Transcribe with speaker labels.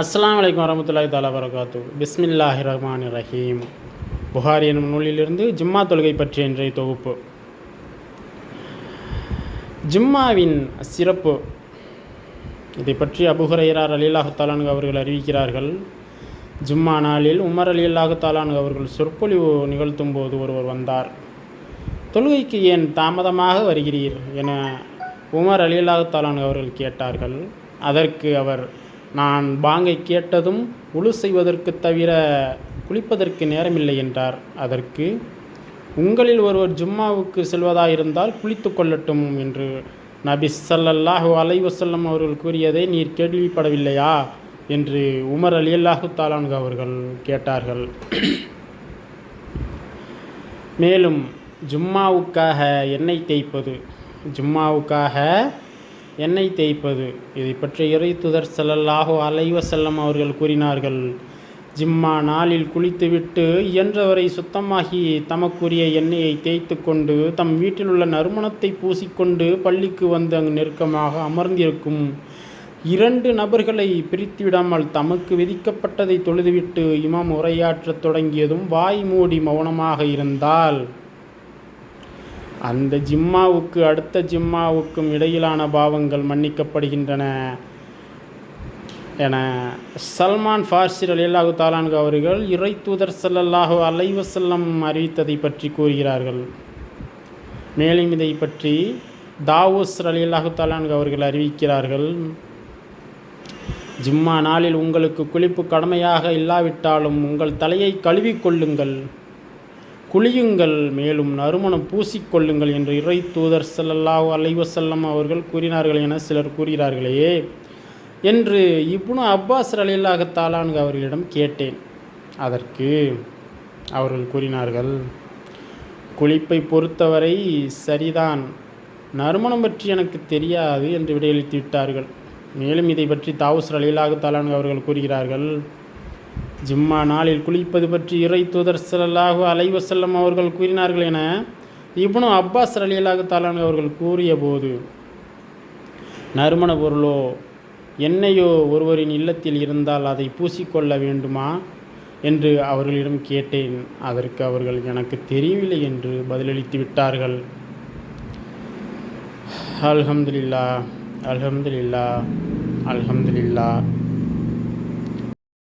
Speaker 1: அஸ்லாம் வலைக்கம் வரமத்துல்லாஹி தாலா வரகாத்து பிஸ்மில்லாஹி ரஹ்மான் ரஹீம். புகாரி எனும் நூலிலிருந்து ஜும்மா தொழுகை பற்றிய இன்றைய தொகுப்பு. ஜும்மாவின் சிறப்பு இதை பற்றி அபுஹரையரார் அலிலாஹு தாலானு அவர்கள் அறிவிக்கிறார்கள். ஜும்மா நாளில் உமர் அலி அல்லாஹு தாலானு அவர்கள் சொற்பொழிவு நிகழ்த்தும் போது ஒருவர் வந்தார். தொழுகைக்கு ஏன் தாமதமாக வருகிறீர் என உமர் அலி அல்லாஹு தாலானு அவர்கள் கேட்டார்கள். அதற்கு அவர் நான் பாங்கை கேட்டதும் உழு செய்வதற்கு தவிர குளிப்பதற்கு நேரமில்லை என்றார். அதற்கு உங்களில் ஒருவர் ஜும்மாவுக்கு செல்வதாயிருந்தால் குளித்து கொள்ளட்டும் என்று நபி சல்லல்லாஹு அலைவசல்லம் அவர்கள் கூறியதை நீர் கேள்விப்படவில்லையா? என்று உமர் அலி அல்லாஹு தாலான்கு அவர்கள் கேட்டார்கள். மேலும் ஜும்மாவுக்காக எண்ணெய் தேய்ப்பது ஜும்மாவுக்காக எண்ணெய் தேய்ப்பது. இதை பற்றி இறைத்துதர் துதர் ஸல்லல்லாஹு அலைஹி அவர்கள் கூறினார்கள். ஜிம்மா நாளில் குளித்துவிட்டு இயன்றவரை சுத்தமாகி தமக்குரிய எண்ணெயை தேய்த்து கொண்டு தம் வீட்டில் உள்ள நறுமணத்தை பூசிக்கொண்டு பள்ளிக்கு வந்து அங்கு நெருக்கமாக அமர்ந்திருக்கும் இரண்டு நபர்களை பிரித்துவிடாமல் தமக்கு விதிக்கப்பட்டதை தொழுதுவிட்டு இமாம் உரையாற்றத் தொடங்கியதும் வாய் மூடி மௌனமாக இருந்தால். அந்த ஜிம்மாவுக்கு அடுத்த ஜிம்மாவுக்கும் இடையிலான பாவங்கள் மன்னிக்கப்படுகின்றன. என சல்மான் ஃபார்சிர் அலியல்லாஹு தாலான்கு அவர்கள் இறை தூதர் சல்லல்லாஹு அலைவசல்லம் அறிவித்ததை பற்றி கூறுகிறார்கள். மேலும் இதை பற்றி தாவூஸ் அலியல்லாஹு தாலான்கு அவர்கள் அறிவிக்கிறார்கள். ஜிம்மா நாளில் உங்களுக்கு குளிப்பு கடமையாக இல்லாவிட்டாலும் உங்கள் தலையை கழுவிக்கொள்ளுங்கள் குளியுங்கள் மேலும் நறுமணம் பூசிக்கொள்ளுங்கள் என்று இறை தூதர் ஸல்லல்லாஹு அலைவசல்லம் அவர்கள் கூறினார்கள் என சிலர் கூறுகிறார்களே என்று இப்னு அப்பாஸ் ரலில்லாஹு தாலான்கு அவர்களிடம் கேட்டேன். அதற்கு அவர்கள் கூறினார்கள் குளிப்பை பொறுத்தவரை சரிதான். நறுமணம் பற்றி எனக்கு தெரியாது என்று விடையளித்து விட்டார்கள். மேலும் இதை பற்றி தாவூஸ் ரலில்லாஹு தாலான்கு அவர்கள் கூறுகிறார்கள் ஜும்மா நாளில் குளிப்பது பற்றி இறை தூதர் ஸல்லல்லாஹு அலைவசல்லம் அவர்கள் கூறினார்கள் என இப்னு அப்பாஸ் ரலியல்லாஹு தாலான் அவர்கள் கூறிய போது நறுமண பொருளோ என்னையோ ஒருவரின் இல்லத்தில் இருந்தால் அதை பூசிக்கொள்ள வேண்டுமா? என்று அவர்களிடம் கேட்டேன். அதற்கு அவர்கள் எனக்கு தெரியவில்லை என்று பதிலளித்து விட்டார்கள். அல்ஹம்துலில்லா அல்ஹம்துலில்லா அல்ஹம்துலில்லா